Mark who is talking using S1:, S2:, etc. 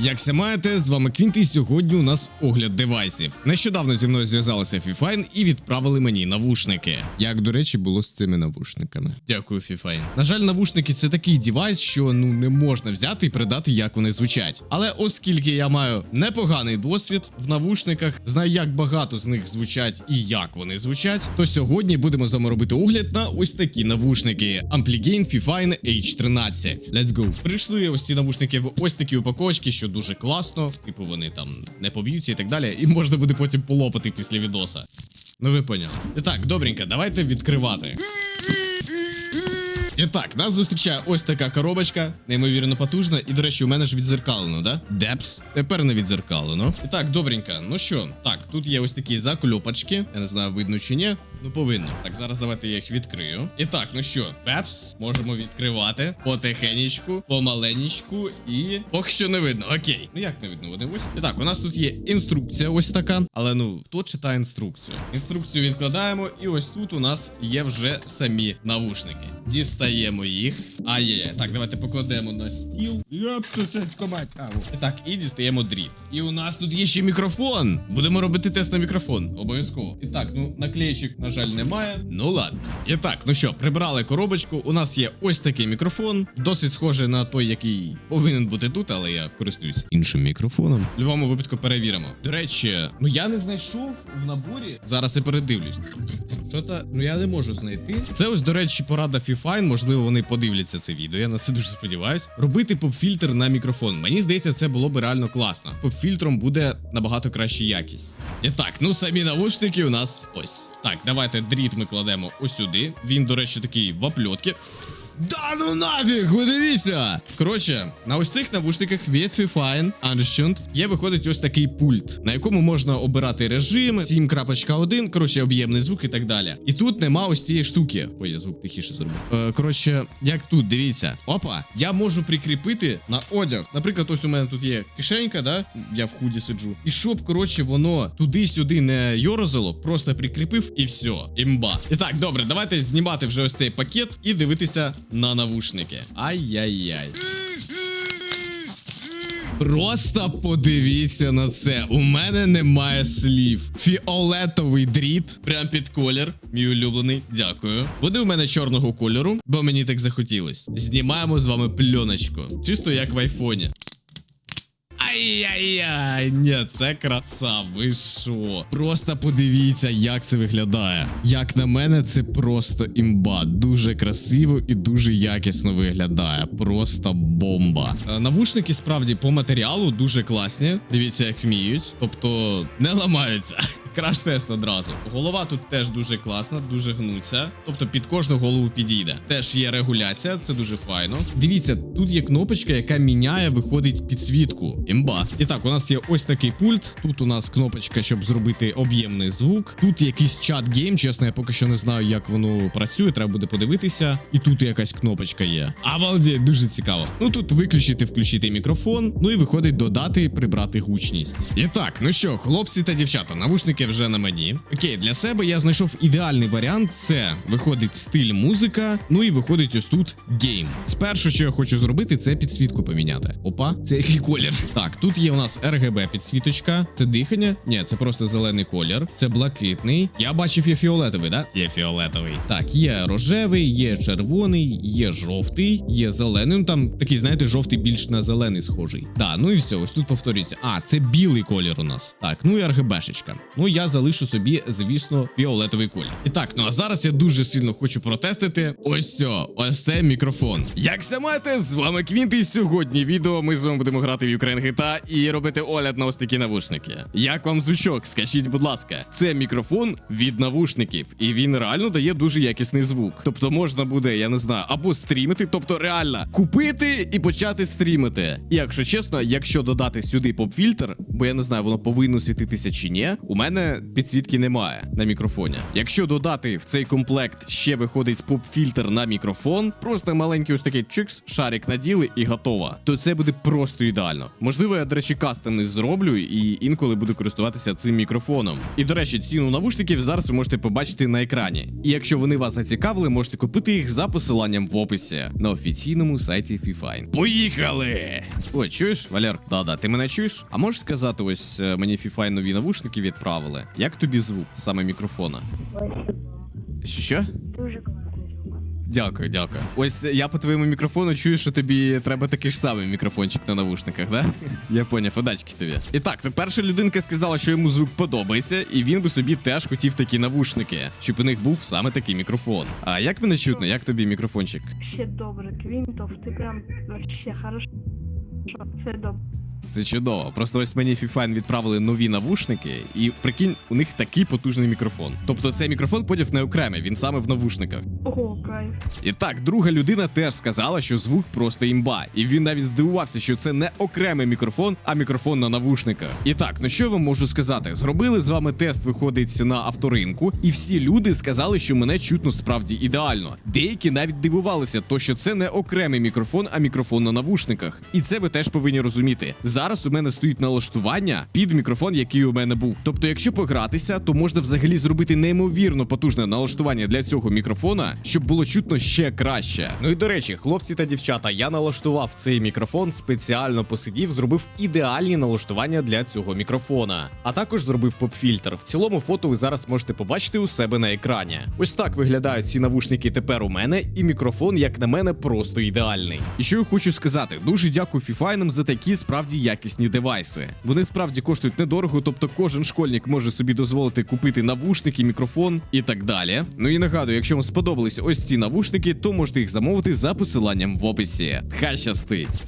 S1: Як все маєте, з вами Квінт, і сьогодні у нас огляд девайсів. Нещодавно зі мною зв'язалися Фіфайн і відправили мені навушники. Як, до речі, було з цими навушниками. Дякую, Фіфайн. На жаль, навушники це такий девайс, що ну не можна взяти і передати, як вони звучать. Але оскільки я маю непоганий досвід в навушниках, знаю, як багато з них звучать і як вони звучать, то сьогодні будемо з вами робити огляд на ось такі навушники Ampligain Fifine H13. Let's go. Прийшли ось ці навушники в ось такі упаковочки, що дуже класно. Типу вони там не поб'ються і так далі. І можна буде потім полопати після відоса. Ну ви поняли. І так, добренько, давайте відкривати. І так, нас зустрічає ось така коробочка, неймовірно потужна. І, до речі, у мене ж відзеркалено, да? Депс. Тепер не відзеркалено. І так, добренько. Ну що, так, тут є ось такі закльопочки. Я не знаю, видно чи ні. Ну, повинно. Так, зараз давайте я їх відкрию. І так, ну що, пепс, можемо відкривати потихенечку, помаленечку і. Поки що не видно. Окей. Ну як не видно? Вони ось. І так, у нас тут є інструкція, ось така. Але ну, хто читає інструкцію? Інструкцію відкладаємо, і ось тут у нас є вже самі навушники. Дістаємо їх. А є. Так, давайте покладемо на стіл.
S2: Йопту цецько мать.
S1: І Так, і дістаємо дріт. І у нас тут є ще мікрофон. Будемо робити тест на мікрофон. Обов'язково. І так, ну наклеєчок, на жаль, немає. Ну ладно. І так, ну що, прибрали коробочку. У нас є ось такий мікрофон. Досить схожий на той, який повинен бути тут, але я користуюсь іншим мікрофоном. В будь-якому випадку перевіримо. До речі, ну я не знайшов в наборі. Зараз я передивлюсь. Що то, ну я не можу знайти. Це ось, до речі, порада Fifine. Можливо, вони подивляться це відео. Я на це дуже сподіваюсь. Робити поп-фільтр на мікрофон. Мені здається, це було би реально класно. Поп-фільтром буде набагато краща якість. І так, ну самі навушники у нас ось. Так, давайте дріт ми кладемо ось сюди. Він, до речі, такий в опльотки. Да ну нафіг, ви дивіться! Коротше, на ось цих навушниках від Fifine Anstund є виходить ось такий пульт, на якому можна обирати режими, 7.1, коротше, об'ємний звук і так далі. І тут нема ось цієї штуки. Ой, я звук тихіше зробив. Е, коротше, як тут, дивіться. Опа, я можу прикріпити на одяг. Наприклад, ось у мене тут є кишенька, да? Я в худі сиджу. І щоб, коротше, воно туди-сюди не йорзало, просто прикріпив і все. Імба. І так, добре, давайте знімати вже ось цей пакет і дивитися на навушники. Ай-яй-яй. Просто подивіться на це. У мене немає слів. Фіолетовий дріт, прям під колір. Мій улюблений. Дякую. Буде у мене чорного кольору, бо мені так захотілось. Знімаємо з вами пленочку. Чисто як в айфоні. Ай-яй-яй, ні, це краса, ви що? Просто подивіться, як це виглядає. Як на мене, це просто імба. Дуже красиво і дуже якісно виглядає. Просто бомба. Е, Навушники справді по матеріалу дуже класні. Дивіться, як вміють. Тобто не ламаються. Краш-тест одразу. Голова тут теж дуже класна, дуже гнуться. Тобто під кожну голову підійде. Теж є регуляція, це дуже файно. Дивіться, тут є кнопочка, яка міняє, виходить підсвітку. Імба. І так, у нас є ось такий пульт. Тут у нас кнопочка, щоб зробити об'ємний звук. Тут якийсь чат гейм, чесно, я поки що не знаю, як воно працює. Треба буде подивитися. І тут якась кнопочка є. Обалдеть, дуже цікаво. Ну тут виключити, включити мікрофон. Ну і виходить додати, прибрати гучність. І так, ну що, хлопці та дівчата, навушники вже на мені. Окей, для себе я знайшов ідеальний варіант. Це виходить стиль музика. Ну і виходить ось тут гейм. Спершу, що я хочу зробити, це підсвітку поміняти. Опа, це який колір. Так, тут є у нас RGB підсвіточка. Це дихання. Ні, це просто зелений колір. Це блакитний. Я бачив, є фіолетовий, да? Є фіолетовий. Так, є рожевий, є червоний, є жовтий, є зелений. Ну там такий, знаєте, жовтий більш на зелений схожий. Да, ну і все, ось тут повторюється. А, це білий колір у нас. Так, ну і RGB-шечка. Ну я залишу собі, звісно, фіолетовий колір. І так, ну а зараз я дуже сильно хочу протестити. Ось це, ось це мікрофон. Як все маєте, з вами Квінт, і сьогодні відео ми з вами будемо грати в Ukraine GTA і робити огляд на ось такі навушники. Як вам звучок? Скажіть, будь ласка, це мікрофон від навушників, і він реально дає дуже якісний звук. Тобто можна буде, я не знаю, або стрімити, тобто реально купити і почати стрімити. І якщо чесно, якщо додати сюди поп-фільтр, бо я не знаю, воно повинно світитися чи ні, у мене мене підсвітки немає на мікрофоні. Якщо додати в цей комплект ще виходить поп-фільтр на мікрофон, просто маленький ось такий чикс, шарик наділи і готово. То це буде просто ідеально. Можливо, я, до речі, кастомний зроблю і інколи буду користуватися цим мікрофоном. І до речі, ціну навушників зараз ви можете побачити на екрані. І якщо вони вас зацікавили, можете купити їх за посиланням в описі на офіційному сайті FIFINE. Поїхали! Ой, чуєш, Валер? Да-да, ти мене чуєш? А можеш сказати, ось е, мені FIFINE нові навушники відправили. Як тобі звук саме мікрофона? Що? що?
S3: Дуже класний.
S1: Дякую, дякую. Ось я по твоєму мікрофону чую, що тобі треба такий ж самий мікрофончик на навушниках, да? Я поняв, удачки тобі. І так, то перша людинка сказала, що йому звук подобається, і він би собі теж хотів такі навушники, щоб у них був саме такий мікрофон. А як мене чутно, як тобі мікрофончик?
S3: Ще добре, Квінтов, ти прям вообще хорошо. Все добре.
S1: Це чудово. Просто ось мені Фіфайн відправили нові навушники, і прикинь, у них такий потужний мікрофон. Тобто цей мікрофон подів не окремий, він саме в навушниках.
S3: Ого.
S1: І так, друга людина теж сказала, що звук просто імба, і він навіть здивувався, що це не окремий мікрофон, а мікрофон на навушниках. І так, ну що я вам можу сказати? Зробили з вами тест, виходить на авторинку, і всі люди сказали, що мене чутно справді ідеально. Деякі навіть дивувалися, то що це не окремий мікрофон, а мікрофон на навушниках. І це ви теж повинні розуміти. Зараз у мене стоїть налаштування під мікрофон, який у мене був. Тобто, якщо погратися, то можна взагалі зробити неймовірно потужне налаштування для цього мікрофона, щоб було чутно ще краще. Ну і до речі, хлопці та дівчата, я налаштував цей мікрофон, спеціально посидів, зробив ідеальні налаштування для цього мікрофона. А також зробив поп-фільтр. В цілому фото ви зараз можете побачити у себе на екрані. Ось так виглядають ці навушники тепер у мене, і мікрофон, як на мене, просто ідеальний. І що я хочу сказати, дуже дякую Фіфайнам за такі справді якісні девайси. Вони справді коштують недорого, тобто кожен школьник може собі дозволити купити навушники, мікрофон і так далі. Ну і нагадую, якщо вам сподобались ось ці навушники, то можете їх замовити за посиланням в описі. Хай щастить!